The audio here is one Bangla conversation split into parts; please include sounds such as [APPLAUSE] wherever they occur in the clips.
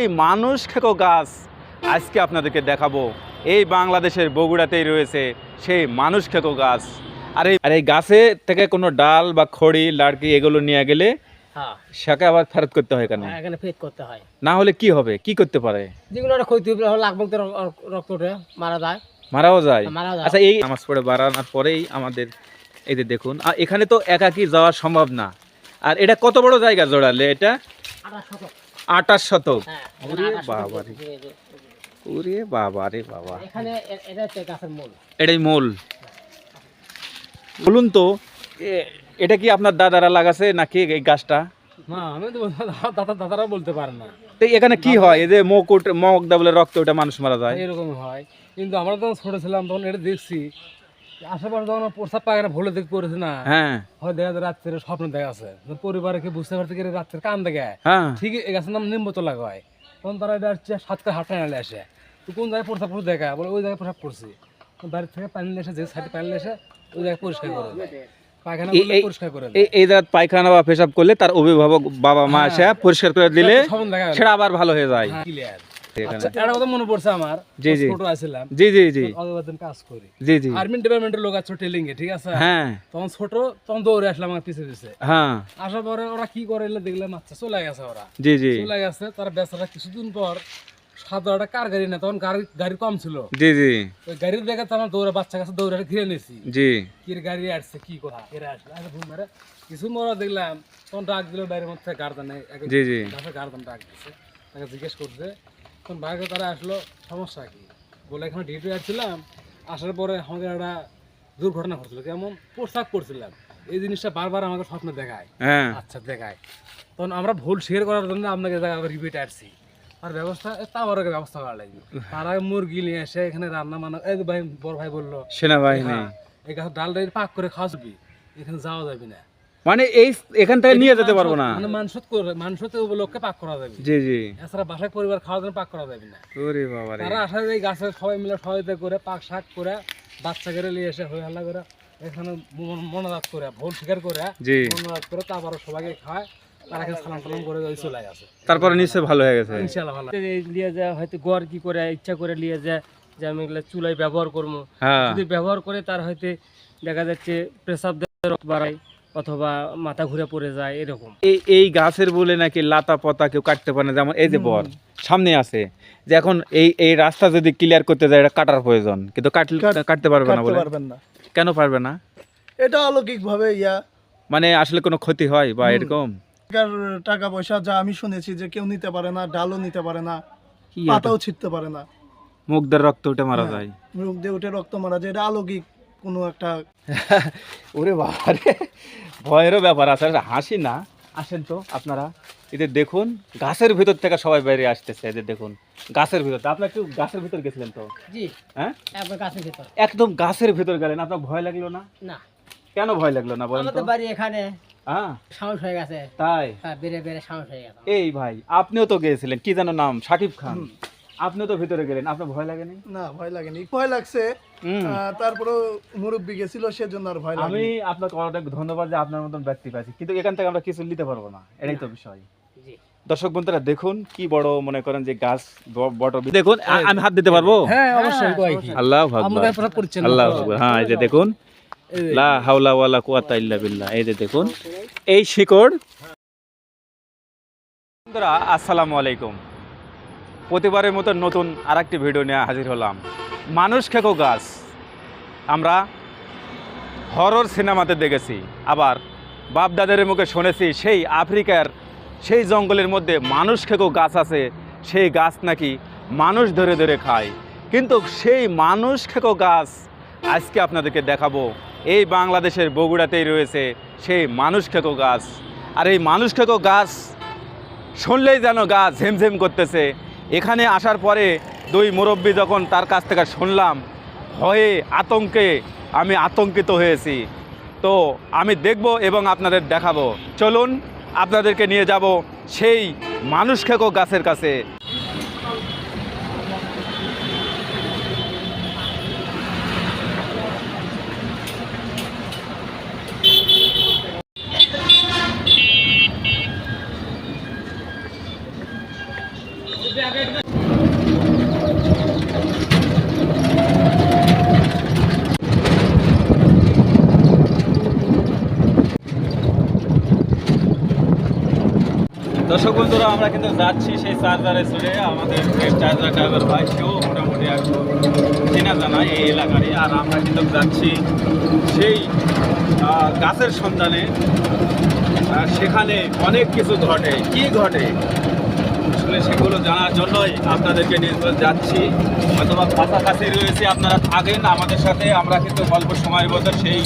এই মানুষ খেকো গাছ। আজকে আপনাদেরকে দেখাবো এই বাংলাদেশের বগুড়াতেই রয়েছে সেই মানুষ খেকো গাছ। আর এই আর এই গাছে থেকে কোনো ডাল বা খড়ি লাড়কি এগুলো নিয়ে গেলে হ্যাঁ। আবার ফেরত করতে হয় এখানে ফেদ করতে হয়। না হলে কি হবে? কি করতে পারে? যেগুলো ক্ষতি লাগবে তো মারা যায়। মারাও যায়? যায়। আচ্ছা এই নামাজ পড়ে বাড়ানোর পরেই আমাদের এই যে দেখুন আর এখানে তো একাকি যাওয়া সম্ভব না। আর এটা কত বড় জায়গা জোড়ালে এটা? আঠাশ শতক আটাশ শতক। হ্যাঁ ওরে আঠাশ শতক বাবা রে। ওরে বাবা। রে এটাই মূল। বলুন তো এটা কি আপনার দাদারা লাগাছে নাকি এই গাছটা? আমি তো দাদা দাদারা বলতে পারে না। তো এখানে কি হয়? এই যে মকুট মক দা বলে রক্ত ওটা মানুষ মারা যায়। এরকম হয়। কিন্তু আমরা যখন ছোট ছিলাম তখন এটা দেখছি। আশেপাশে যখন প্রস্তাব পায়খানা ভুলে দেখতে পড়েছে না হ্যাঁ। হয় দেখা যায় রাত্রে স্বপ্ন দেখা আছে। পরিবারে কি বুঝতে পারছে কি রাত্রে কান দেখে? হ্যাঁ। ঠিক এই গাছের নাম নিম্বতলা হয় তখন তারা এটা হচ্ছে সাতটা হাট টাইনালে আসে। তো কোন জায়গায় প্রস্তাব করছে দেখা? বলে ওই জায়গায় প্রস্তাব করছি তখন বাড়ি থেকে পানি এসে যে সাইডে পানি এসে ওই জায়গায় পরিষ্কার করে পায়খানা এই- করলে পরিষ্কার করে এই এই জায়গায় পায়খানা বা পেশাব করলে তার অভিভাবক বাবা মা এসে পরিষ্কার করে দিলে। সেটা আবার ভালো হয়ে যায়। হ্যাঁ। এখানে। আচ্ছা, একটা কথা মনে পড়ছে আমার। জি, জি। ছোট আছিলাম। জি জি জি। অতদিন কাজ করি। জি জি। আর্মি ডিপার্টমেন্টের লোক আছে টেলিং এ ঠিক আছে? হ্যাঁ। তখন ছোট তখন দৌড়ে আসলাম আমার পিছে পিছে। হ্যাঁ। আসার পরে ওরা কি করে দেখলাম আচ্ছা চলে গেছে ওরা। জি জি। চলে গেছে তারা বেচারা কিছুদিন পর কার গাড়ি না তখন গাড়ি গাড়ি কম ছিল। জি জি। ওই গাড়ির দেখে আমার দৌড়ে বাচ্চা কাছে দৌড়ে ঘিরে নিয়েছি। জি। কি গাড়ি আসছে কি কথা? এরা আসলে আরে ঘুম মারে। কিছু মরা দেখলাম তখন ডাক দিল বাইরের মধ্যে গার্জেনে জি জি। গার্জেন ডাক দিছে। তাকে জিজ্ঞেস করছে তখন বাইরে তারা আসলো সমস্যা কি? বলে এখানে ডিউটি আসছিলাম আসার পরে আমাকে একটা দুর্ঘটনা ঘটছিল কেমন? পোশাক করছিলাম এই জিনিসটা বারবার আমাকে স্বপ্নে দেখায়। হ্যাঁ। আচ্ছা দেখায়। তখন আমরা ভুল শেয়ার করার জন্য আপনাকে রিপিট আসছি। আর ব্যবস্থা তাও আগে ব্যবস্থা করা লাগবে। তার আগে মুরগি নিয়ে এসে এখানে রান্না বান্না এই ভাই বড় ভাই বলল সেনাবাহিনী। হ্যাঁ, এই গাছ ডাল ডাল পাক করে খাওয়াবি এখানে যাওয়া যাবে না। মানে এই এখান থেকে নিয়ে যেতে পারব না। মানে করে মাংসত উপলক্ষে পাক করা যাবে। জি জি। এছাড়া বাসায় পরিবার খাওয়ার জন্য পাক করা যাবে না। ওরে বাবা তারা গাছের সবাই মিলে সহায়তা করে পাক শাক করে বাচ্চা করে নিয়ে এসে হয়ে হাল্লা করে এখানে মনোজাত করে ভুল স্বীকার করে মনোজাত করে তারপর সবাইকে গেছে তারপরে নিশ্চয় ভালো হয়ে গেছে। লিয়ে যায় হয়তো গড় কি করে ইচ্ছা করে নিয়ে যায় যে আমি এগুলো চুলায় ব্যবহার করব। হ্যাঁ। যদি ব্যবহার করে তার হয়তো দেখা যাচ্ছে প্রেসাব রক্ত বাড়ায়। অথবা মাথা ঘুরে পড়ে যায় এরকম। এই এই গাছের বলে নাকি লাতা পাতা কেউ কাটতে পারে না যেমন এই যে বর সামনে আছে। যে এখন এই এই রাস্তা যদি ক্লিয়ার করতে যায় এটা কাটার প্রয়োজন। কিন্তু কাটলে কাটতে পারবে না বলে। কেন পারবে না? এটা অলৌকিক ভাবে ইয়া। মানে আসলে কোনো ক্ষতি হয় বা এরকম? টাকা পয়সা যা আমি শুনেছি যে কেউ নিতে পারে না ডালও নিতে পারে না? পাতাও ছিটতে পারে না। মুখ মুখদের রক্ত উঠে মারা হ্যাঁ। যায়। মুখ দিয়ে উঠে রক্ত মারা যায় এটা অলৌকিক। কোনো একটা [LAUGHS] ওরে বাবা রে ভয়েরও ব্যাপার আছে হাসি না। আসেন তো আপনারা এদের দেখুন গাছের ভিতর থেকে সবাই বাইরে আসতেছে এদের দেখুন গাছের ভিতর আপনার একটু গাছের ভিতর গেছিলেন তো? জি। হ্যাঁ? একবার গাছের ভিতর। একদম গাছের ভিতর গেলেন আপনার ভয় লাগল না? না। কেন ভয় লাগল না বলেন তো? বাড়ি এখানে হ্যাঁ। সাহস হয়ে গেছে। তাই? হ্যাঁ বেড়ে বেড়ে সাহস হয়ে গেছে। এই ভাই আপনিও তো গিয়েছিলেন কি যেন নাম সাকিব খান। আপনিও তো ভিতরে গেলেন আপনার ভয় লাগেনি? না ভয় লাগেনি ভয় লাগছে। আহ, মুরব্বী গেছিল সেজন্য আর ভয় আমি আপনাকে অনেক ধন্যবাদ যে আপনার মতন ব্যক্তি পাচ্ছি কিন্তু এখান থেকে আমরা কিছু নিতে পারব না এটাই তো বিষয়। জি। দর্শক বন্ধুরা দেখুন কি বড় মনে করেন যে গাছ ব- বট দেখুন আমি হাত দিতে পারব? হ্যাঁ অবশ্যই আল্লাহ করছেন আল্লাহ আকবার। হ্যাঁ এই যে দেখুন। লা হাওলা ওয়ালা কুওয়াতা ইল্লা বিল্লাহ। এই যে দেখুন এই শিকড়। বন্ধুরা আসসালামু আলাইকুম। প্রতিবারের মতো নতুন আর একটি ভিডিও নিয়ে হাজির হলাম। মানুষ খেকো গাছ। আমরা হরর সিনেমাতে দেখেছি। আবার বাপদাদের মুখে শুনেছি, সেই আফ্রিকার সেই জঙ্গলের মধ্যে মানুষ খেকো গাছ আছে, সেই গাছ নাকি মানুষ ধরে ধরে খায়। কিন্তু সেই মানুষ খেকো গাছ আজকে আপনাদেরকে দেখাবো। এই বাংলাদেশের বগুড়াতেই রয়েছে সেই মানুষ খেকো গাছ। আর এই মানুষ খেকো গাছ শুনলেই যেন গা ঝেমঝেম করতেছে। এখানে আসার পরে দুই মুরব্বী যখন তার কাছ থেকে শুনলাম হয়ে আতঙ্কে, আমি আতঙ্কিত হয়েছি। তো আমি দেখব এবং আপনাদের দেখাবো। চলুন, আপনাদেরকে নিয়ে যাব সেই মানুষ খেকো গাছের কাছে দর্শক বন্ধুরা, আমরা কিন্তু যাচ্ছি সেই চার্জারে চড়ে আমাদের চার্জার ড্রাইভার ভাই সেও মোটামুটি একটু চেনা জানা এই এলাকারই। আর আমরা কিন্তু যাচ্ছি সেই গাছের সন্ধানে। সেখানে অনেক কিছু ঘটে। কি ঘটে? আসলে সেগুলো জানার জন্যই আপনাদেরকে নিয়ে চলে যাচ্ছি। অথবা কাছাকাছি রয়েছে আপনারা থাকেন আমাদের সাথে। আমরা কিন্তু অল্প সময়ের মধ্যে সেই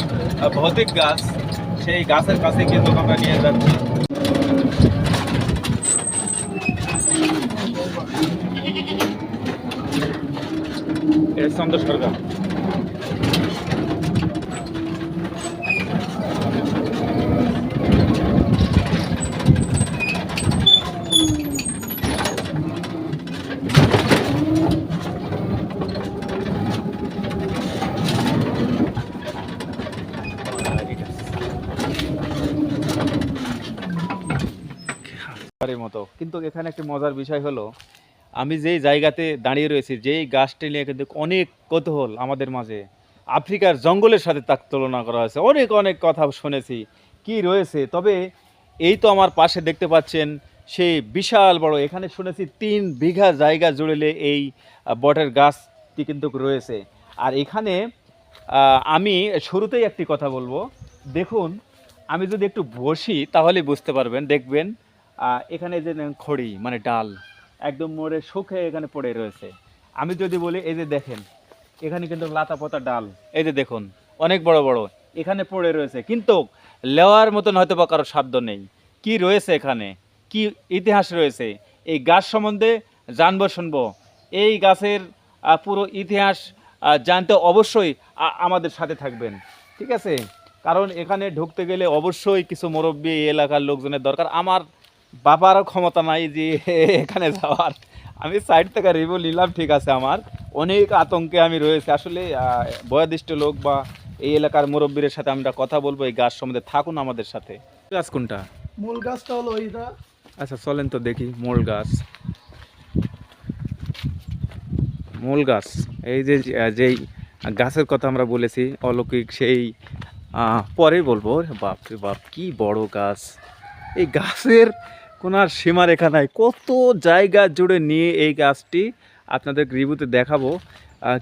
ভৌতিক গাছ, সেই গাছের কাছে কিন্তু আমরা নিয়ে যাচ্ছি। চন্দ্র সরকার মতো। কিন্তু এখানে একটি মজার বিষয় হলো আমি যেই জায়গাতে দাঁড়িয়ে রয়েছি, যেই গাছটি নিয়ে কিন্তু অনেক কৌতূহল আমাদের মাঝে। আফ্রিকার জঙ্গলের সাথে তার তুলনা করা হয়েছে। অনেক অনেক কথা শুনেছি, কি রয়েছে? তবে এই তো আমার পাশে দেখতে পাচ্ছেন, সেই বিশাল বড়, এখানে শুনেছি তিন বিঘা জায়গা জুড়েলে এই বটের গাছটি কিন্তু রয়েছে। আর এখানে আমি শুরুতেই একটি কথা বলব। দেখুন, আমি যদি একটু বসি তাহলে বুঝতে পারবেন, দেখবেন এখানে যে খড়ি মানে ডাল একদম মোড়ে শুকে এখানে পড়ে রয়েছে। আমি যদি বলি, এই যে দেখেন, এখানে কিন্তু লাতা পাতা ডাল। এই যে দেখুন, অনেক বড় বড়, এখানে পড়ে রয়েছে। কিন্তু লেওয়ার মতন হয়তো বা কারও সাধ্য নেই। কি রয়েছে এখানে? কি ইতিহাস রয়েছে? এই গাছ সম্বন্ধে জানব, শুনব। এই গাছের পুরো ইতিহাস জানতে অবশ্যই আমাদের সাথে থাকবেন। ঠিক আছে? কারণ এখানে ঢুকতে গেলে অবশ্যই কিছু মুরব্বী এলাকার লোকজনের দরকার। আমার বাবারও ক্ষমতা নাই যে এখানে যাওয়ার। আমি সাইড থেকে রিভিউ নিলাম ঠিক আছে আমার। অনেক আতঙ্কে আমি রয়েছে। আসলে বয়োদিষ্ট লোক বা এই এলাকার মুরব্বীর সাথে আমরা কথা বলব এই গাছ সম্বন্ধে থাকুন আমাদের সাথে। গাছ কোনটা? মূল গাছটা হলো এইটা। আচ্ছা চলেন তো দেখি মূল গাছ। মূল গাছ এই যে যেই গাছের কথা আমরা বলেছি অলৌকিক সেই পরে বলব। বাপ বাপ কি বড় গাছ। এই গাছের কোনো আর সীমারেখা নাই। কত জায়গা জুড়ে নিয়ে এই গাছটি আপনাদের রিভিউতে দেখাবো।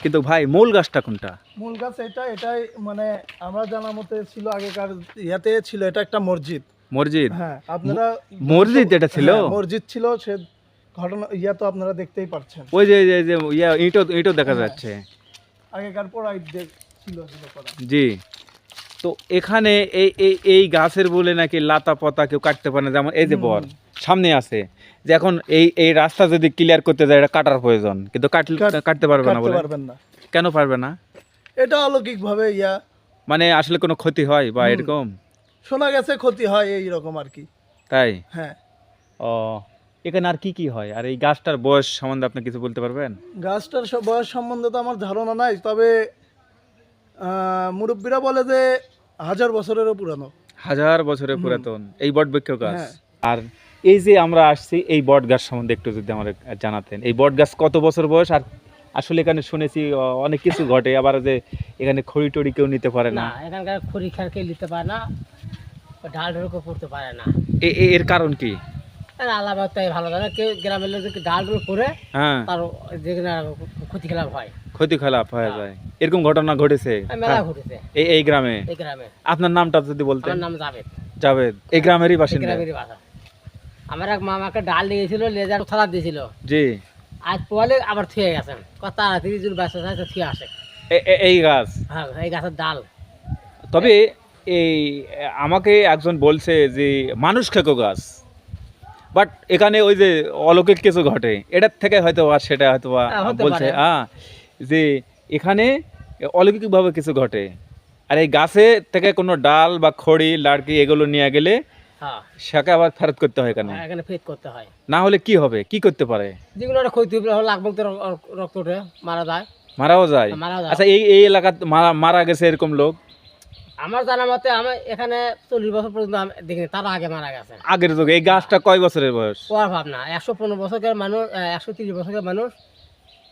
কিন্তু ভাই মূল গাছটা কোনটা? মূল গাছ এটা এটাই মানে আমরা জানা মতে ছিল আগেকার ইয়াতে ছিল এটা একটা মসজিদ। মসজিদ? হ্যাঁ আপনারা মসজিদ এটা ছিল? হ্যাঁ, মসজিদ ছিল সে ঘটনা ইয়া তো আপনারা দেখতেই পাচ্ছেন ওই যে যে যে ইয়া ইঁটো ইঁটো দেখা হ্যাঁ। যাচ্ছে। আগেকার পড়াই দেখ- ছিল ছিল জি। তো এখানে এই এই এই গাছের বলে নাকি লাতা পাতা কেউ কাটতে পারে না যেমন এই যে বর সামনে আছে। যে এখন এই এই রাস্তা যদি ক্লিয়ার করতে যায় এটা কাটার প্রয়োজন। কিন্তু কাটতে পারবে না বলে। পারবেন না। কেন পারবে না? এটা অলৌকিক ভাবে ইয়া। মানে আসলে কোনো ক্ষতি হয় বা এরকম? শোনা গেছে ক্ষতি হয় এই রকম আর কি। তাই? হ্যাঁ। ও এখানে আর কি কি হয়? আর এই গাছটার বয়স সম্বন্ধে আপনি কিছু বলতে পারবেন? গাছটার বয়স সম্বন্ধে তো আমার ধারণা নাই তবে মুরব্বীরা বলে যে হাজার বছরেরও পুরানো। হাজার বছরের পুরাতন। এই বট বৃক্ষ গাছ। হ্যাঁ। আর এই যে আমরা আসছি এই বট গাছ সম্বন্ধে একটু যদি আমার জানাতেন। এই বট গাছ কত বছর বয়স? আর আসলে এখানে শুনেছি অনেক কিছু ঘটে। আবার যে এখানে খড়ি টড়ি কেউ নিতে পারে না। এখানকার খড়ি খার কেউ নিতে পারে না। ঢাল ঢোলকে পড়তে পারে না। এর কারণ কি? আলাদা তাই ভালো জানে কেউ গ্রামের লোক যদি ঢাল ঢোল পরে হ্যাঁ। তার যেখানে ক্ষতি খেলাপ হয়। ক্ষতি খেলাপ হয়ে। যায়। এরকম ঘটনা ঘটেছে? মেলা ঘটেছে। এই এই গ্রামে? এই গ্রামে। আপনার নামটা যদি বলতেন। আমার নাম জাভেদ। জাভেদ। এই গ্রামেরই বাসিন্দা। গ্রামেরই বাসা। আমার এক মামাকে ডাল দিয়েছিল লেজার থালা দিয়েছিল। জি। আজ পোয়ালে আবার থুয়ে গেছেন। কত তাড়াতাড়ি যদি বাচ্চা থাকে থুয়ে আসে। এই গাছ? হ্যাঁ এই গাছের ডাল। তবে এই আমাকে একজন বলছে যে মানুষ খেকো গাছ। বাট এখানে ওই যে অলৌকিক কিছু ঘটে। এটার থেকে হয়তো বা সেটা হয়তো বা হ্যাঁ, বলছে হ্যাঁ যে এখানে অলৌকিকভাবে কিছু ঘটে। আর এই গাছে থেকে কোনো ডাল বা খড়ি লাড়কি এগুলো নিয়ে গেলে হ্যাঁ। আবার ফেরত করতে হয় এখানে এখানে ফেদ করতে হয়। না হলে কি হবে? কি করতে পারে? যেগুলো একটা ক্ষতি লাগবে রক্ত উঠে মারা যায়। মারাও যায়? আচ্ছা এই এই এলাকাত মারা মারা গেছে এরকম লোক? আমার জানা মতে আমার এখানে চল্লিশ বছর পর্যন্ত দেখিনি তার আগে মারা গেছে। আগের যুগে। এই গাছটা কয় বছরের বয়স? একশো পনেরো বছরের মানুষ একশো তিরিশ বছরের মানুষ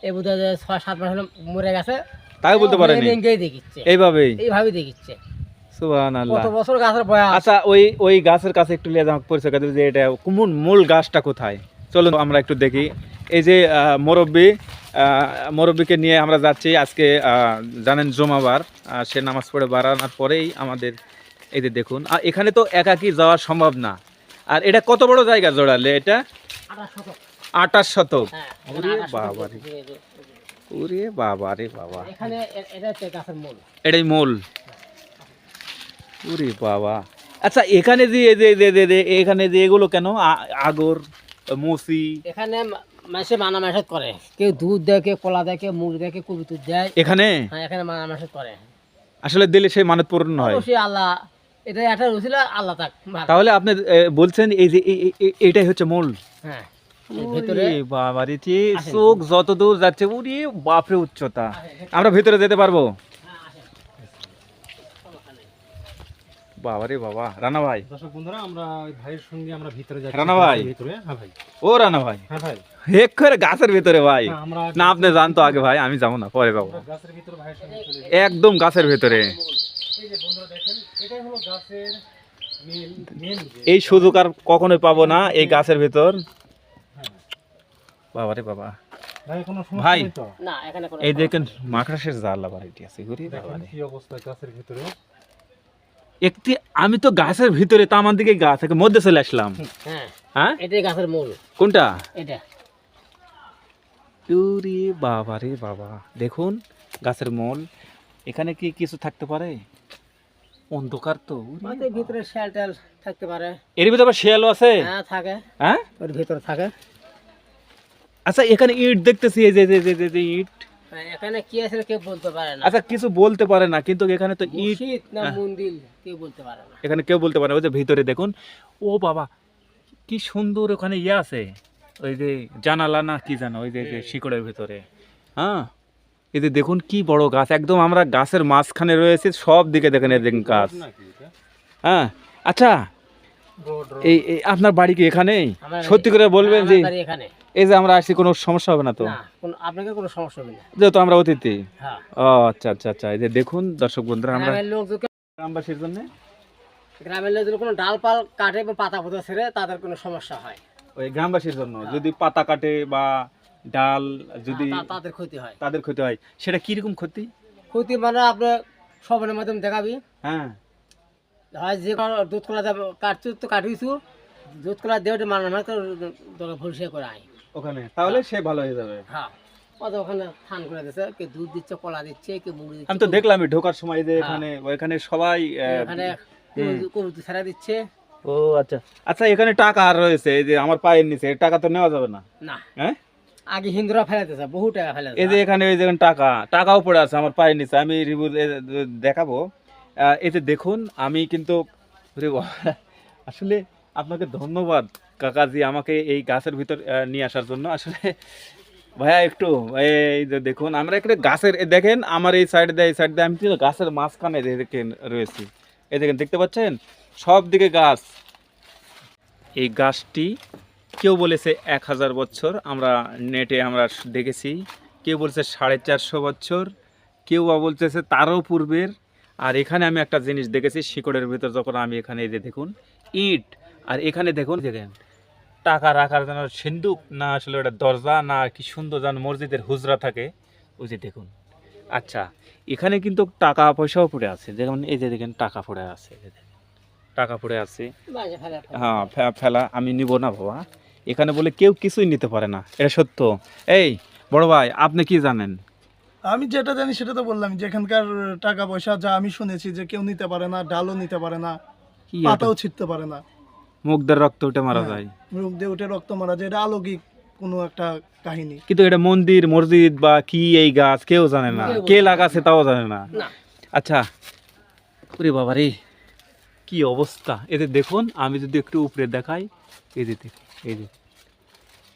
এই বোধ হয় ছয় সাত মাস হলো মরে গেছে। তাই বলতে পারেনি? লিঙ্গেই দেখিচ্ছে। এইভাবেই? এইভাবে দেখিচ্ছে। বছর গাছের বয়স? আচ্ছা ওই ওই গাছের কাছে একটু লিয়ে আমাকে পরিচয় করে যে এটা কোন মূল গাছটা কোথায়? চলুন আমরা একটু দেখি। এই যে আহ, মুরব্বি আহ, নিয়ে আমরা যাচ্ছি আজকে আহ, জানেন জমাবার সে নামাজ পড়ে বাড়ানোর পরেই আমাদের এই যে দেখুন। আর এখানে তো একাকি যাওয়া সম্ভব না। আর এটা কত বড় জায়গা জোড়ালে এটা? আঠাশ শতক। আটাশ শতক। ওরে আঠাশ বাবা রে। ওরে বাবা রে বাবা। এখানে এ- এটা হচ্ছে গাছের মূল। এটাই মূল। ওরে বাবা। আচ্ছা এখানে যে এই যে- যে- যে- যে- এখানে যে এগুলো কেন? আগর মুসি। এখানে করে। কেউ দুধ দেয় কেউ কলা দেয় কেউ মুখ দেয় কেউ কবিতুর দেয়। এখানে? হ্যাঁ এখানে মানা করে। আসলে দিলে সেই মানত পূর্ণ হয়। আল্লাহ এটা একটা আল্লাহ তাক তাহলে আপনি বলছেন এই যে এটাই হচ্ছে মূল। হ্যাঁ। চোখ যত দূর যাচ্ছে বাপরে উচ্চতা। আমরা ভিতরে যেতে পারব? বাবা রে বাবা রানা ভাই। দর্শক বন্ধুরা আমরা ওই ভাইয়ের সঙ্গে আমরা ভিতরে যাচ্ছি। রানা ভাই। গাছের ভিতরে হ্যাঁ ভাই। ও রানা ভাই। হ্যাঁ ভাই। এক করে গাছের ভিতরে ভাই। না আপনি জানতো আগে ভাই আমি যাব না পরে যাব। গাছের ভিতরে ভাইয়ের সঙ্গে চলে একদম গাছের ভেতরে। এই যে বন্ধুরা দেখেন এটাই হলো গাছের মেন মেন এই সুযোগ আর কখনোই পাবো না এই গাছের ভেতর। বাবা। ভাই কোনো ভাই। নেই তো? না এখানে কোনো এই দেখেন মাকড়াসের জাল আবার এটি আছে ভিতরে। একটি আমি তো গাছের ভিতরে তো আমার দিকে গাছ থেকে মধ্যে চলে আসলাম। হ্যাঁ হ্যাঁ? এটাই গাছের মূল। কোনটা? এটা। বাবা রে বাবা। দেখুন গাছের মূল। এখানে কি কিছু থাকতে পারে? অন্ধকার তো ভিতরে শ্যাল থাকতে পারে। এর ভিতরে আবার শিয়ালও আছে? হ্যাঁ থাকে। হ্যাঁ? ওর ভিতরে থাকে। আচ্ছা এখানে ইট দেখতেছি এই যে যে- যে- যে- ইট। হ্যাঁ, এখানে কি আছে কেউ বলতে পারে না। আচ্ছা কিছু বলতে পারে না কিন্তু এখানে তো ইট না হ্যাঁ। মন্দির কেউ বলতে পারে না। এখানে কেউ বলতে পারে না ওই যে ভিতরে দেখুন। ও বাবা কি সুন্দর ওখানে ইয়ে আছে। ওই যে জানালা না কি জানো ওই যে যে শিকড়ের ভিতরে। হ্যাঁ এই যে দেখুন কি বড় গাছ একদম আমরা গাছের মাঝখানে রয়েছে সব দিকে দেখেন এই দেখুন গাছ। হ্যাঁ আচ্ছা এই আপনার বাড়ি কি এখানেই? সত্যি করে বলবেন যে এই যে আমরা আসছি কোনো সমস্যা হবে না তো? আপনাকে কোনো সমস্যা হবে না। যেহেতু আমরা অতিথি। হ্যাঁ। ও আচ্ছা আচ্ছা আচ্ছা এই যে দেখুন দর্শক বন্ধুরা আমরা গ্রামবাসীর জন্য? গ্রামের লোক যদি কোনো ডালপাল কাটে বা পাতা পোতা ছেড়ে তাদের কোনো সমস্যা হয়। ওই গ্রামবাসীর জন্য যদি পাতা কাটে বা ডাল যদি তাদের ক্ষতি হয়। তাদের ক্ষতি হয় সেটা কীরকম ক্ষতি? ক্ষতি মানে আপনি সবের মাধ্যমে দেখাবি। হ্যাঁ। হয় যে কোনো দুধ কলা কাটছু তো কাটিছু দুধ কলা দেওয়াটা মানে মানে তো তোকে করে আয়। ওখানে তাহলে সে ভালো হয়ে যাবে। হ্যাঁ। ওখানে থান করে দিচ্ছে কে দুধ দিচ্ছে কলা দিচ্ছে কে মুড়ি দিচ্ছে আমি তো দেখলামই ঢোকার সময় যে হ্যাঁ। এখানে ওইখানে সবাই এখানে কবুতর ছাড়া দিচ্ছে। ও আচ্ছা। আচ্ছা এখানে টাকা আর রয়েছে এই যে আমার পায়ের নিচে টাকা তো নেওয়া যাবে না? না। হ্যাঁ? আগে হিন্দুরা ফেলে দিচ্ছে বহু টাকা ফেলে এই যে এখানে ওই যে টাকা টাকাও পড়ে আছে আমার পায়ের নিচে আমি রিভিউ দেখাবো। আহ, এই দেখুন আমি কিন্তু আসলে আপনাকে ধন্যবাদ, কাকাজি, আমাকে এই গাছের ভিতর নিয়ে আসার জন্য। আসলে ভাইয়া একটু, এই যে দেখুন, আমরা একটু গাছের দেখেন, আমার এই সাইড দিয়ে, এই সাইড দিয়ে আমি কিন্তু গাছের মাঝখানে দেখেন রয়েছি। এই দেখেন, দেখতে পাচ্ছেন? সব দিকে গাছ। এই গাছটি কেউ বলেছে এক হাজার বছর, আমরা নেটে আমরা দেখেছি। কেউ বলছে সাড়ে চারশো বছর, কেউ বা বলতেছে তারও পূর্বের। আর এখানে আমি একটা জিনিস দেখেছি, শিকড়ের ভিতর যখন আমি এখানে এই যে দেখুন, ইট। আর এখানে দেখুন দেখেন। টাকা রাখার জন্য সিন্দুক না আসলে ওটা দরজা না কি সুন্দর যেন মসজিদের হুজরা থাকে ওই যে দেখুন। আচ্ছা এখানে কিন্তু টাকা পয়সাও পড়ে আছে। যেমন এই যে দেখেন টাকা পড়ে আছে। টাকা পড়ে আছে। বাজে ফেলে ফেলে। হ্যাঁ ফেলা আমি নিব না বাবা। এখানে বলে কেউ কিছুই নিতে পারে না এটা সত্য। এই বড় ভাই আপনি কি জানেন? আমি যেটা জানি সেটা তো বললাম যে এখানকার টাকা পয়সা যা আমি শুনেছি যে কেউ নিতে পারে না ডালও নিতে পারে না পাতাও ছিটতে পারে না। মুখদের রক্ত উঠে মারা হ্যাঁ। যায়। রোগ দিয়ে উঠে রক্ত মারা যায়। এটা অলৌকিক কোনো একটা কাহিনী। কিন্তু এটা মন্দির মসজিদ বা কি এই গাছ কেউ জানে না। কে লাগাছে তাও জানে না। না। আচ্ছা ওরে বাবা রে কি অবস্থা? এদের দেখুন আমি যদি একটু উপরে দেখাই এই যে দেখুন, এই যে।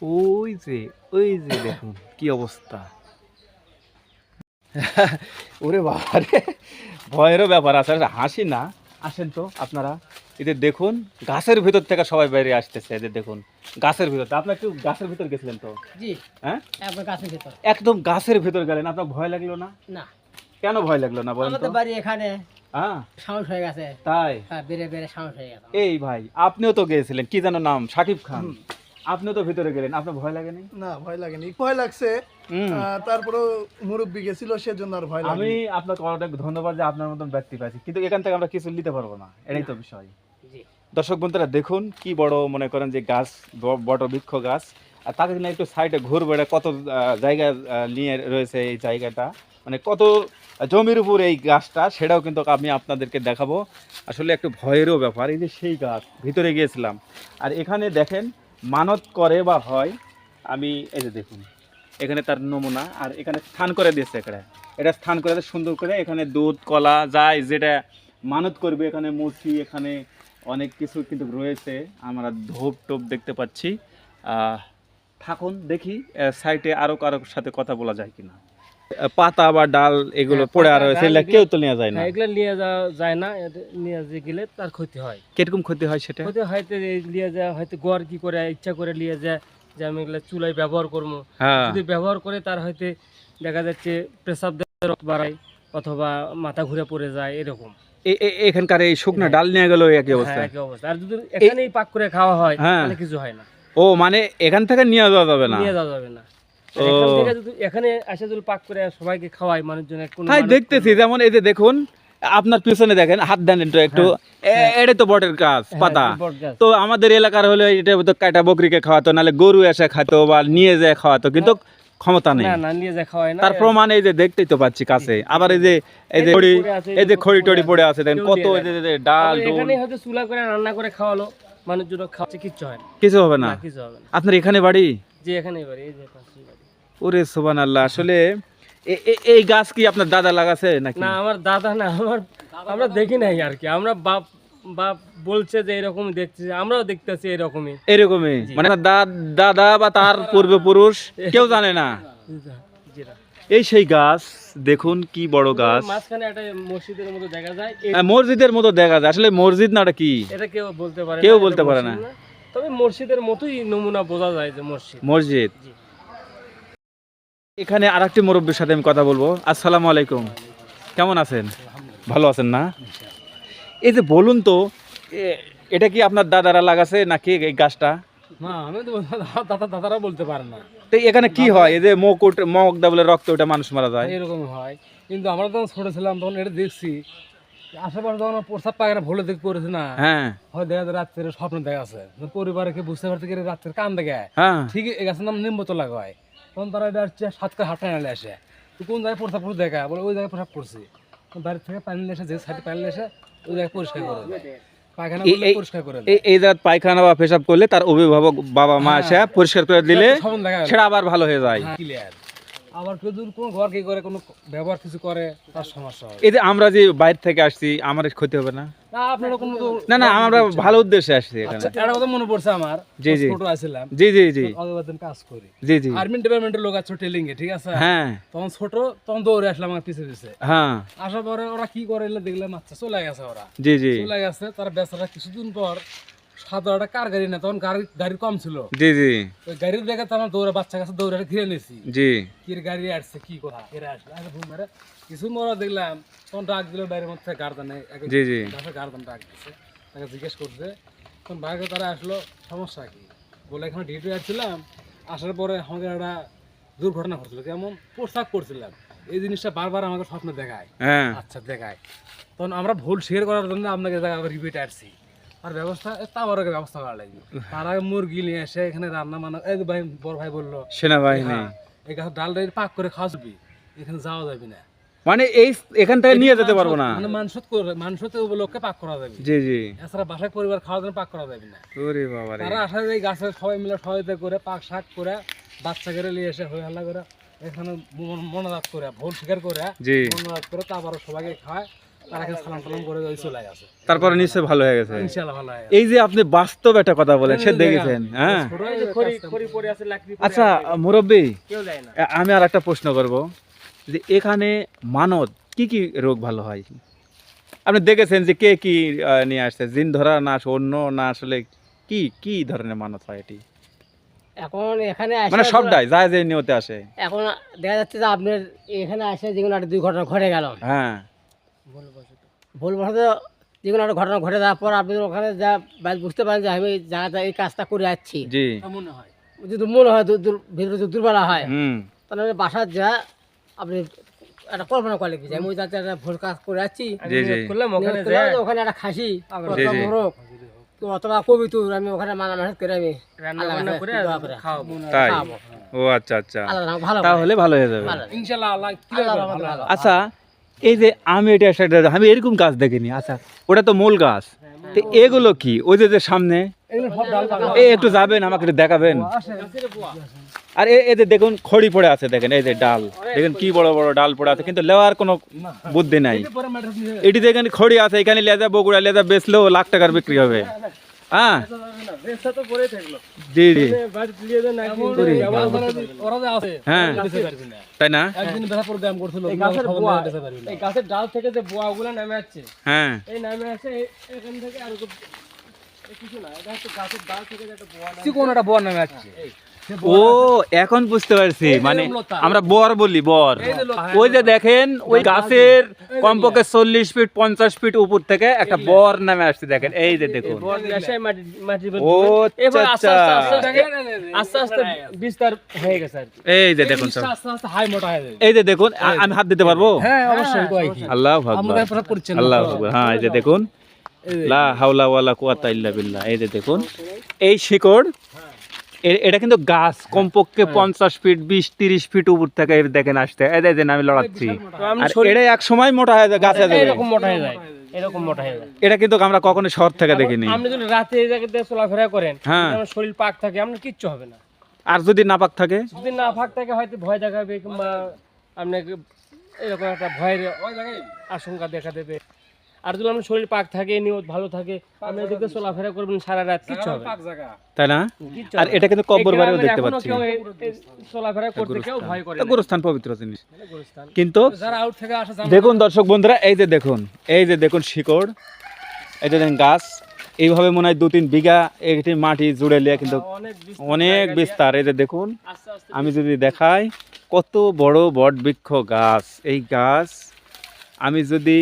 ওই যে ওই যে দেখুন কি অবস্থা। [LAUGHS] ওরে বাবারে ভয়েরও ব্যাপার আছে হাসি না। আসেন তো আপনারা। এদের দেখুন গাছের ভিতর থেকে সবাই বাইরে আসতেছে এদের দেখুন গাছের ভিতর। তা আপনি একটু গাছের ভিতর গেছিলেন তো? জি। হ্যাঁ? গাছের ভেতর। একদম গাছের ভিতর গেলেন আপনার ভয় লাগল না? না। কেন ভয় লাগল না বলেন তো? বাড়ি এখানে হ্যাঁ। সাহস হয়ে গেছে। তাই? হ্যাঁ বেড়ে বেড়ে সাহস হয়ে গেছে। এই ভাই আপনিও তো গিয়েছিলেন কি যেন নাম? সাকিব খান। আপনিও তো ভিতরে গেলেন আপনার ভয় লাগেনি? না ভয় লাগেনি। ভয় লাগছে। আহ, তারপরেও মুরব্বী গেছিল সেজন্য আর ভয় আমি আপনাকে অনেক ধন্যবাদ যে আপনার মতন ব্যক্তি পাইছি। কিন্তু এখান থেকে আমরা কিছু নিতে পারব না এটাই তো বিষয়। দর্শক বন্ধুরা, দেখুন কি বড় মনে করেন যে গাছ বট বৃক্ষ গাছ। আর তাকে কিনা একটু সাইডে ঘুরবে, এটা কত জায়গা নিয়ে রয়েছে এই জায়গাটা। মানে কত জমির উপর এই গাছটা, সেটাও কিন্তু আমি আপনাদেরকে দেখাবো। আসলে একটু ভয়েরও ব্যাপার, এই যে সেই গাছ, ভিতরে গিয়েছিলাম। আর এখানে দেখেন, মানত করে বা হয়, আমি, এই যে দেখুন, এখানে তার নমুনা, আর এখানে স্থান করে দিয়েছে এখানে। এটা স্থান করে সুন্দর করে এখানে দুধ, কলা যায় যেটা মানত করবে, এখানে মুচি এখানে অনেক কিছু কিন্তু রয়েছে আমরা ধূপ টোপ দেখতে পাচ্ছি। থাকুন দেখি সাইটে আরও কারোর সাথে কথা বলা যায় কিনা। পাতা বা ডাল এগুলো হ্যাঁ, পড়ে আর রয়েছে এগুলো কেউ তো নেওয়া যায় না। হ্যাঁ এগুলো নিয়ে যাওয়া যায় না নিয়ে যে গেলে তার ক্ষতি হয়। কীরকম ক্ষতি হয় সেটা? ক্ষতি হয়তো নিয়ে যায় হয়তো গড় কি করে ইচ্ছা করে নিয়ে যায় যে আমি এগুলো চুলায় ব্যবহার করব। হ্যাঁ। যদি ব্যবহার করে তার হয়তো দেখা যাচ্ছে পেশাব বাড়ায় অথবা মাথা ঘুরে পড়ে যায় এরকম। এখানকার এই শুকনো হ্যাঁ। ডাল নিয়ে গেল একই অবস্থা। হ্যাঁ, একই অবস্থা। আর যদি এখানেই পাক করে খাওয়া হয় হ্যাঁ। তাহলে কিছু হয় না। ও মানে এখান থেকে নিয়ে যাওয়া যাবে না? নিয়ে যাওয়া যাবে না। এখান যদি পাক করে সবাইকে খাওয়াই দেখতেছি যেমন এই যে দেখুন আপনার পিছনে দেখেন হাত দেন একটু একটু। এ- এটা তো বটের গাছ হ্যাঁ, পাতা। তো আমাদের এলাকার হলে এটা তো কাটা বকরিকে খাওয়াতো নাহলে গরু এসে খাতো বা নিয়ে যায় খাওয়াতো। কিন্তু ক্ষমতা নেই। তার প্রমাণ এই যে দেখতেই তো পাচ্ছি কাছে। আবার এই যে এই যে খড়ি এই যে খড়ি টড়ি পড়ে আছে দেখেন কত এই যে- ডাল হয়তো চুলা করে রান্না করে খাওয়ালো মানুষজন খাচ্ছে কিচ্ছু হয় না। কিছু হবে না? কিছু হবে না। আপনার এখানে বাড়ি? যে এখানে বাড়ি এই যে ওরে সোবান আল্লাহ আসলে এই গাছ কি আপনার দাদা লাগাছে নাকি? না আমার দাদা না আমার আমরা দেখি নাই আর কি। আমরা বাপ বাপ বলছে যে এরকম দেখছি আমরাও দেখতেছি এরকমই। এরকমই। মানে দাদা বা তার পূর্বপুরুষ [LAUGHS] কেউ জানে না। এই সেই গাছ দেখুন কি বড় গাছ। মাঝখানে একটা মসজিদের মতো দেখা যায়। হ্যাঁ, মসজিদের মতো দেখা যায়। আসলে মসজিদ না কি? এটা কেউ বলতে পারে কেউ না, বলতে পারে না। তবে মসজিদের মতোই নমুনা বোঝা যায় যে মসজিদ। মসজিদ। এখানে আর একটি মুরব্বীর সাথে আমি কথা বলব। আসসালামু আলাইকুম। কেমন আছেন? ভালো আছেন না? এই যে বলুন তো এটা কি আপনার দাদারা লাগাছে নাকি এই গাছটা? না আমি তো দাদা দাদারা বলতে পারে না। তো এখানে কি হয়? এই যে মকুট মক বলে রক্ত ওটা মানুষ মারা যায়। এরকম হয়। কিন্তু আমরা যখন ছোট ছিলাম তখন এটা দেখছি। আশেপাশে যখন ভুলে দিক করেছি না হ্যাঁ। হয় দেখা যায় রাত্রে স্বপ্ন দেখা আছে। পরিবারকে বুঝতে পারতে গেলে রাত্রে কান দেখে হ্যাঁ। ঠিক এই গাছের নাম নিম্বতলা হয় তখন তারা এটা হচ্ছে সাতটা হাট টানে আসে। তো কোন জায়গায় প্রস্তাব করে দেখা বলে ওই জায়গায় প্রস্তাব করছি তো বাড়ি থেকে পানি এসে যে সাইডে পানি এসে পরিষ্কার করে পায়খানা এই- করলে পরিষ্কার করে এই এই জাত পায়খানা বা পেশাব করলে তার অভিভাবক বাবা মা এসে পরিষ্কার করে দিলে সেটা আবার ভালো হয়ে যায়। ক্লিয়ার আবার কেউ যদি কোনো ঘর কি করে কোনো ব্যবহার কিছু করে তার সমস্যা হয় এই যে আমরা যে বাইরে থেকে আসছি আমার ক্ষতি হবে না? না আপনারা কোনো না না আমরা ভালো উদ্দেশ্যে আসছি এখানে। আচ্ছা একটা কথা মনে পড়ছে আমার। জি, জি। ছোট আছিলাম জি জি জি। অগবাদিন কাজ করি। জি জি। আর্মি ডিপার্টমেন্টের লোক আছে টেলিং এ ঠিক আছে? হ্যাঁ। তখন ছোট তখন দৌড়ে আসলাম আমার পিছে পিছে। হ্যাঁ। আসার পরে ওরা কি করে দেখলাম আচ্ছা চলে গেছে ওরা। জি জি। চলে গেছে তারা বেচারা কিছুদিন পর সাদা একটা কার গাড়ি না? তখন গাড়ি গাড়ি কম ছিল। জি জি। ওই গাড়ির দেখে তো আমার দৌড়ে বাচ্চা কাছে দৌড়ে ঘিরে নিয়েছি জি। কি রে গাড়ি আসছে কি কথা? এরা আসলে। আরে ভুল মারে। কিছু মরা দেখলাম তখন ডাক দিল বাইরের মধ্যে গার্ডেনে জি জি। গার্ডেন ডাক দিচ্ছে তাকে জিজ্ঞেস করছে। তখন বাইরে তারা আসলো সমস্যা কি? বলে এখানে ডিউটি আসছিলাম আসার পরে আমাকে একটা দুর্ঘটনা ঘটছিল। কেমন? পোশাক করছিলাম এই জিনিসটা বারবার আমাকে স্বপ্নে দেখায়। হ্যাঁ। আচ্ছা দেখায়। তখন আমরা ভুল শেয়ার করার জন্য আপনাকে রিপিট আসছি। আর ব্যবস্থা তা বড় ব্যবস্থা করা লাগবে। তার মুরগি নিয়ে এসে এখানে রান্না মানা এই ভাই বড় ভাই বলল সেনাবাহিনী। হ্যাঁ, এই গাছ ডাল ডাল পাক করে খাওয়া যাবি এখানে যাওয়া যাবে না। মানে এই এখান থেকে নিয়ে যেতে পারব না? মানে মাংসত করে মাংসতে উপলক্ষে পাক করা যাবে। জি জি। এছাড়া বাসায় পরিবার খাওয়ার জন্য পাক করা যাবে না। ওরে বাবা রে তারা আসা যায় এই গাছের সবাই মিলে সহায়তা করে পাক শাক করে বাচ্চা করে নিয়ে এসে হয়ে হাল্লা করে এখানে মন- মনোজাত করে ভুল স্বীকার করে জি। মনোজাত করে তারপরে সবাইকে খায় তারা এখানে সালাম টালাম করে ওই চলে গেছে। তারপরে নিশ্চয় ভালো হয়ে গেছে। ভালো হয় এই যে আপনি বাস্তব একটা কথা বলেন সে দেখেছেন হ্যাঁ? যে আচ্ছা মুরব্বী আমি আর একটা প্রশ্ন করব যে এখানে মানত কি কি রোগ ভালো হয়? আপনি দেখেছেন যে কে কি নিয়ে আসছে? জিন ধরা না অন্য না আসলে কি কি ধরনের মানত হয় এটি? এখন এখানে মানে সবটাই যায় যে নিয়তে আসে। এখন দেখা যাচ্ছে যে আপনার এখানে আসে যে কোনো একটা দুর্ঘটনা ঘটে গেল। হ্যাঁ। ভুলবশত। যে কোনো একটা ঘটনা ঘটে যাওয়ার পর আপনি ওখানে যা বুঝতে পারেন যে আমি জায়গাটা এই কাজটা করে যাচ্ছি। মনে হয়। যদি মনে হয় দূর- দূর- ভিতরে যদি দুর্বলা হয় তাহলে বাসার যা আপনি একটা কল্পনা করে লিখি যে আমি যাতে একটা ভুল কাজ করে যাচ্ছি। জি জি। করলাম ওখানে একটা খাসি। মোরগ অথবা কবিতু আমি ওখানে মানা মানত করে আমি খাওয়াবো। ও আচ্ছা আচ্ছা। তাহলে ভালো হয়ে যাবে। আচ্ছা এই যে আমি এটা সেটা আমি এরকম গাছ দেখিনি। আচ্ছা ওটা তো মূল গাছ। তো এগুলো কি? ওই যে সামনে, এই একটু যাবেন, আমাকে একটু দেখাবেন। আর এ- এই যে দেখুন, খড়ি পড়ে আছে, দেখেন, এই যে ডাল। দেখেন, কি বড় বড় ডাল পড়ে আছে, কিন্তু লেওয়ার কোনো বুদ্ধি নাই। এটি দেখেন, খড়ি আছে, এখানে লেজা বগুড়া লেজা বেচলেও লাখ টাকার বিক্রি হবে। হ্যাঁ? জি হ্যাঁ। বেঁচে পারবি না তাই না? একদিন বেচা পরে দাম করছিল এই গাছের ডাল থেকে যে বোয়াগুলো নামে আসছে হ্যাঁ। এই নামে আসে এখান থেকে আর কিছু না এটা হচ্ছে গাছের ডাল থেকে একটা বোয়া চিকন একটা নামে আসছে। ও এখন বুঝতে পারছি মানে আমরা বর বলি বর। ওই যে দেখেন ওই গাছের কমপক্ষে চল্লিশ ফিট পঞ্চাশ ফিট উপর থেকে একটা বর নামে আসছে দেখেন এই যে দেখুন ও আস্তে আচ্ছা আস্তে আস্তে আচ্ছা। আস্তে আস্তে আস্তে বিস্তার হয়ে গেছে এই যে দেখুন সব। আস্তে আস্তে হাই মোটা হয়ে যাবে এই যে দেখুন আমি হাত দিতে পারব হ্যাঁ আল্লাহ আল্লাহ হ্যাঁ এই যে দেখুন লা হাওলা ওয়ালা কুয়াতা ইল্লা বিল্লাহ এই যে দেখুন এই শিকড় এটা কিন্তু গাছ কমপক্ষে পঞ্চাশ ফিট বিশ তিরিশ ফিট উপর থেকে দেখেন আসতে এই দেখেন আমি লড়াচ্ছি। এটা এক সময় মোটা হয়ে যায় গাছে যাবে এরকম মোটা হয়ে যায় এরকম মোটা হয়ে যায়। এটা কিন্তু আমরা কখনো শহর থেকে দেখিনি। আপনি যদি রাতে এই জায়গাতে চলাফেরা করেন হ্যাঁ। শরীর পাক থাকে আপনার কিচ্ছু হবে না। আর যদি নাপাক থাকে? যদি না ফাঁক থাকে হয়তো ভয় দেখাবে কিংবা আপনাকে এরকম একটা ভয়ের আশঙ্কা দেখা দেবে। আর যদি আমার শরীর পাক থাকে নিয়ত ভালো থাকে আপনি এদিকে চলাফেরা করবেন সারা রাত কিচ্ছু হবে তাই না? আর এটা কিন্তু কব্বর এই বাড়িও দেখতে পাচ্ছি। চলাফেরা করতে কেউ ভয় করে। গুরুস্থান পবিত্র জিনিস। কিন্তু যারা আউট থেকে আসে দেখুন দর্শক বন্ধুরা এই যে দেখুন এই যে দেখুন শিকড় এই যে দেখুন গাছ এইভাবে মনে হয় দু তিন বিঘা একটি মাটি জুড়ে লিয়ে কিন্তু অনেক বিস্তার অনেক বিস্তার। এই যে দেখুন আমি যদি দেখাই কত বড় বট বৃক্ষ গাছ। এই গাছ আমি যদি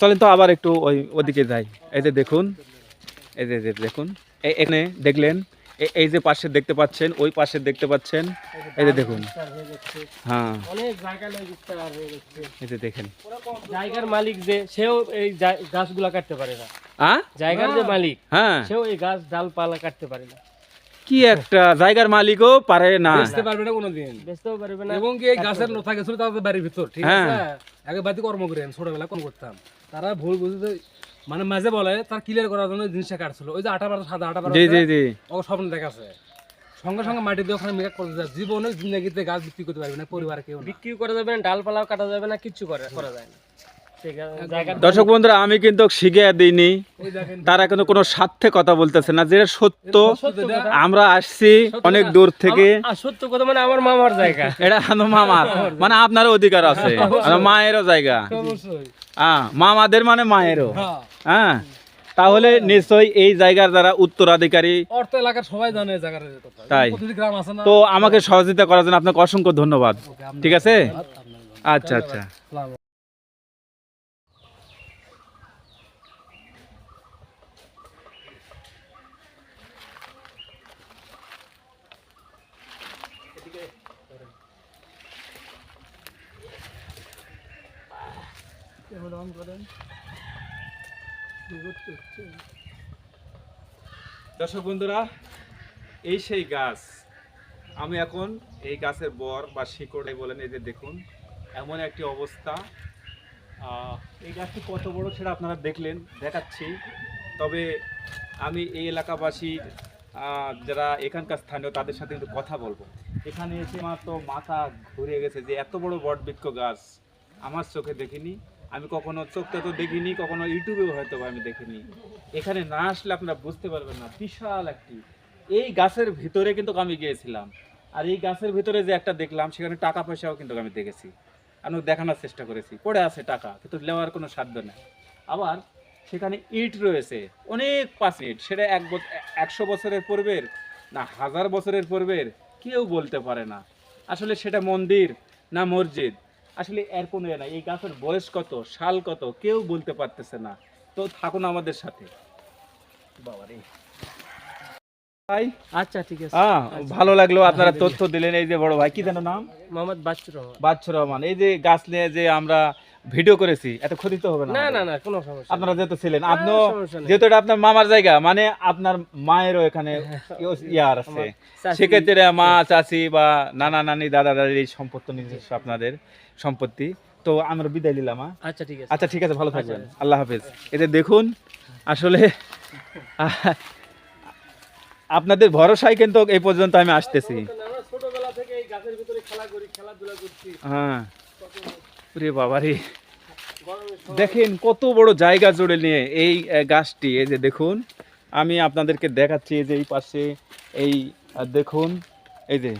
চলেন তো আবার একটু ওই ওদিকে যাই। এই যে দেখুন এই যে যে দেখুন এই এখানে দেখলেন এই যে পাশে দেখতে পাচ্ছেন ওই পাশে দেখতে পাচ্ছেন এই যে দেখুন। হয়ে। হ্যাঁ হয়ে এই যে দেখেন। জায়গার মালিক যে সেও এই গাছগুলা কাটতে পারে না। আ? জায়গার যে মালিক হ্যাঁ। সেও এই গাছ ডালপালা কাটতে পারে না। কি একটা জায়গার মালিকও পারে না। বুঝতে পারবে না কোনোদিন। বেচতেও পারবে না। এবং কি এই গাছের লোথা গেছিল তাদের বাড়ির ভিতর ঠিক হ্যাঁ। আছে আগে বাড়িতে কর্ম করেন ছোটবেলা কোন করতাম। তারা ভুল বুঝতে মানে মাঝে বলে তার ক্লিয়ার করার জন্য জিনিসটা কাটছিল। ওই যে আটা বারো সাদা আটা বারো জি জি জি। ও স্বপ্ন দেখাছে। সঙ্গে সঙ্গে মাটি দিয়ে ওখানে মেকআপ করতে যায় জীবনে জিন্দগিতে গাছ বিক্রি করতে পারবে না পরিবার কেউ বিক্রি করা যাবে না ডালপালাও কাটা যাবে না কিচ্ছু করা করা যায় না। দর্শক বন্ধুরা আমি কিন্তু শিখে দিইনি। তারা কিন্তু কোনো স্বার্থে কথা বলতেছে না যেটা সত্য। আমরা আসছি অনেক দূর থেকে। আর সত্য কথা মানে আমার মামার জায়গা। এটা আমার মামার। মানে আপনারও অধিকার আছে। মায়েরও জায়গা। হ্যাঁ মামাদের মানে মায়েরও। হ্যাঁ। হ্যাঁ তাহলে নিশ্চয়ই এই জায়গার দ্বারা উত্তরাধিকারী অর্থ এলাকার সবাই জানে জায়গার তাই। গ্রাম আছে তো আমাকে সহযোগিতা করার জন্য আপনাকে অসংখ্য ধন্যবাদ। ঠিক আছে? আচ্ছা আচ্ছা। আচ্ছা সালাম। দর্শক বন্ধুরা, এই সেই গাছ। আমি এখন এই গাছের বর বা শিকড়ে বলেন এই যে দেখুন, এমন একটি অবস্থা। এই গাছটি কত বড় সেটা আপনারা দেখলেন, দেখাচ্ছি। তবে আমি এই এলাকাবাসীর যারা এখানকার স্থানীয়, তাদের সাথে কিন্তু কথা বলব। এখানে এসে আমার তো মাথা ঘুরে গেছে যে এত বড় বট বৃক্ষ গাছ। আমার চোখে দেখিনি। আমি কখনো চোখটা তো দেখিনি, কখনো ইউটিউবেও হয়তো আমি দেখিনি। এখানে না আসলে আপনারা বুঝতে পারবেন না, বিশাল একটি। এই গাছের ভিতরে কিন্তু আমি গিয়েছিলাম। আর এই গাছের ভিতরে যে একটা দেখলাম, সেখানে টাকা পয়সাও কিন্তু আমি দেখেছি। আমি দেখানোর চেষ্টা করেছি, পড়ে আছে টাকা, কিন্তু নেওয়ার কোনো সাধ্য নেই। আবার সেখানে ইট রয়েছে, অনেক পাঁচ ইট, সেটা এক একশো বছরের পূর্বের, না হাজার বছরের পূর্বের, কেউ বলতে পারে না। আসলে সেটা মন্দির না মসজিদ? আসলে এর কোনো নাই। এই গাছের বয়স কত সাল কত কেউ বলতে পারতেছে না। তো থাকুন আমাদের সাথে। বাবারে। ভাই? আচ্ছা ঠিক আছে। আহ, ভালো লাগল আপনারা তথ্য দিলেন। এই যে বড় ভাই কি যেন নাম? মোহাম্মদ বাচ্চুর রহমান। বাচ্চু রহমান। এই যে গাছ নিয়ে যে আমরা ভিডিও করেছি এত ক্ষতি তো হবে না না না না কোনো সমস্যা আপনারা যেহেতু ছিলেন না, নেই। যেহেতু এটা আপনার মামার জায়গা মানে আপনার মায়েরও এখানে ইয়ার আছে। সেক্ষেত্রে মা চাচি বা নানা নানি দাদা দাদির এই সম্পত্তি নিজস্ব আপনাদের। সম্পত্তি। তো আমরা বিদায় নিলাম হ্যাঁ? আচ্ছা ঠিক আছে। আচ্ছা ঠিক আছে ভালো থাকবেন। আল্লাহ হাফেজ। এতে দেখুন আসলে আপনাদের ভরসায় কিন্তু এই পর্যন্ত আমি আসতেছি। আমরা ছোটবেলা থেকে এই গাছের ভিতরে খেলা করি খেলাধুলা করছি। হ্যাঁ। বাবারে। দেখেন কত বড় জায়গা জুড়ে নিয়ে এই গাছটি। এই যে দেখুন আমি আপনাদেরকে দেখাচ্ছি এই যে এই পাশে এই দেখুন এই যে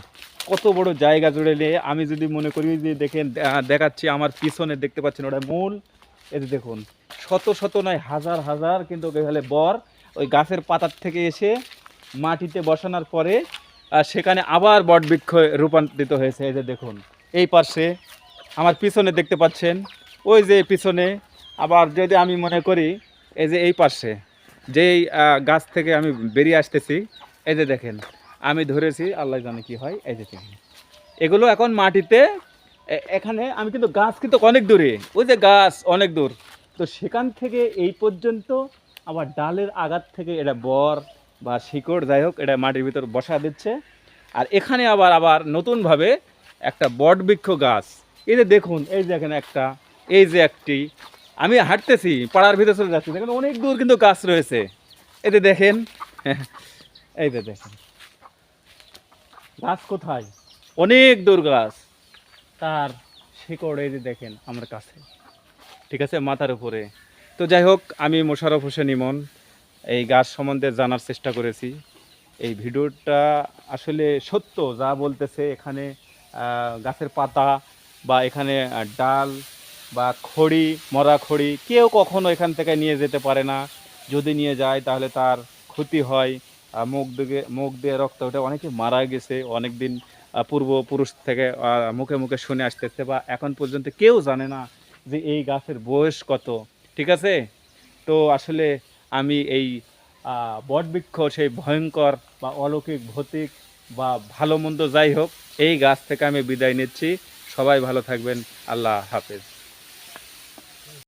কত বড় জায়গা জুড়ে নিয়ে আমি যদি মনে করি যে দেখেন দেখাচ্ছি, আমার পিছনে দেখতে পাচ্ছেন ওটা মূল। এই দেখুন, শত শত নয়, হাজার হাজার কিন্তু এখানে বর ওই গাছের পাতার থেকে এসে মাটিতে বসানোর পরে সেখানে আবার বটবৃক্ষ রূপান্তরিত হয়েছে। এই যে দেখুন, এই পাশে আমার পিছনে দেখতে পাচ্ছেন, ওই যে পিছনে আবার যদি আমি মনে করি, এই যে এই পাশে যেই গাছ থেকে আমি বেরিয়ে আসতেছি, এই যে দেখেন আমি ধরেছি, আল্লাহ জানে কি হয়, এই যে এগুলো এখন মাটিতে এখানে আমি কিন্তু গাছ কিন্তু অনেক দূরে, ওই যে গাছ অনেক দূর। তো সেখান থেকে এই পর্যন্ত আবার ডালের আঘাত থেকে এটা বর বা শিকড়, যাই হোক, এটা মাটির ভিতর বসা দিচ্ছে। আর এখানে আবার আবার নতুনভাবে একটা বটবৃক্ষ গাছ। এই যে দেখুন, এই যে এখানে একটা, এই যে একটি। আমি হাঁটতেছি, পাড়ার ভিতরে চলে যাচ্ছি দেখুন অনেক দূর কিন্তু গাছ রয়েছে। যে দেখেন, এই যে দেখেন। [LAUGHS] গাছ কোথায়? অনেক দূর গাছ। তার শিকড় এই যে দেখেন আমার কাছে। ঠিক আছে মাথার উপরে। তো যাই হোক আমি মোশারফ হোসেন ইমন এই গাছ সম্বন্ধে জানার চেষ্টা করেছি। এই ভিডিওটা আসলে সত্য যা বলতেছে এখানে গাছের পাতা বা এখানে ডাল বা খড়ি মরা খড়ি কেউ কখনো এখান থেকে নিয়ে যেতে পারে না। যদি নিয়ে যায় তাহলে তার ক্ষতি হয়। মুখ দিকে, মুখ দিয়ে রক্ত ওঠে। অনেকে মারা গেছে অনেক দিন পূর্বপুরুষ থেকে মুখে মুখে শুনে আসতেছে বা এখন পর্যন্ত কেউ জানে না যে এই গাছের বয়স কত, ঠিক আছে? তো আসলে আমি এই বটবৃক্ষ, সেই ভয়ঙ্কর বা অলৌকিক ভৌতিক বা ভালো মন্দ যাই হোক, এই গাছ থেকে আমি বিদায় নিচ্ছি। সবাই ভালো থাকবেন। আল্লাহ হাফেজ।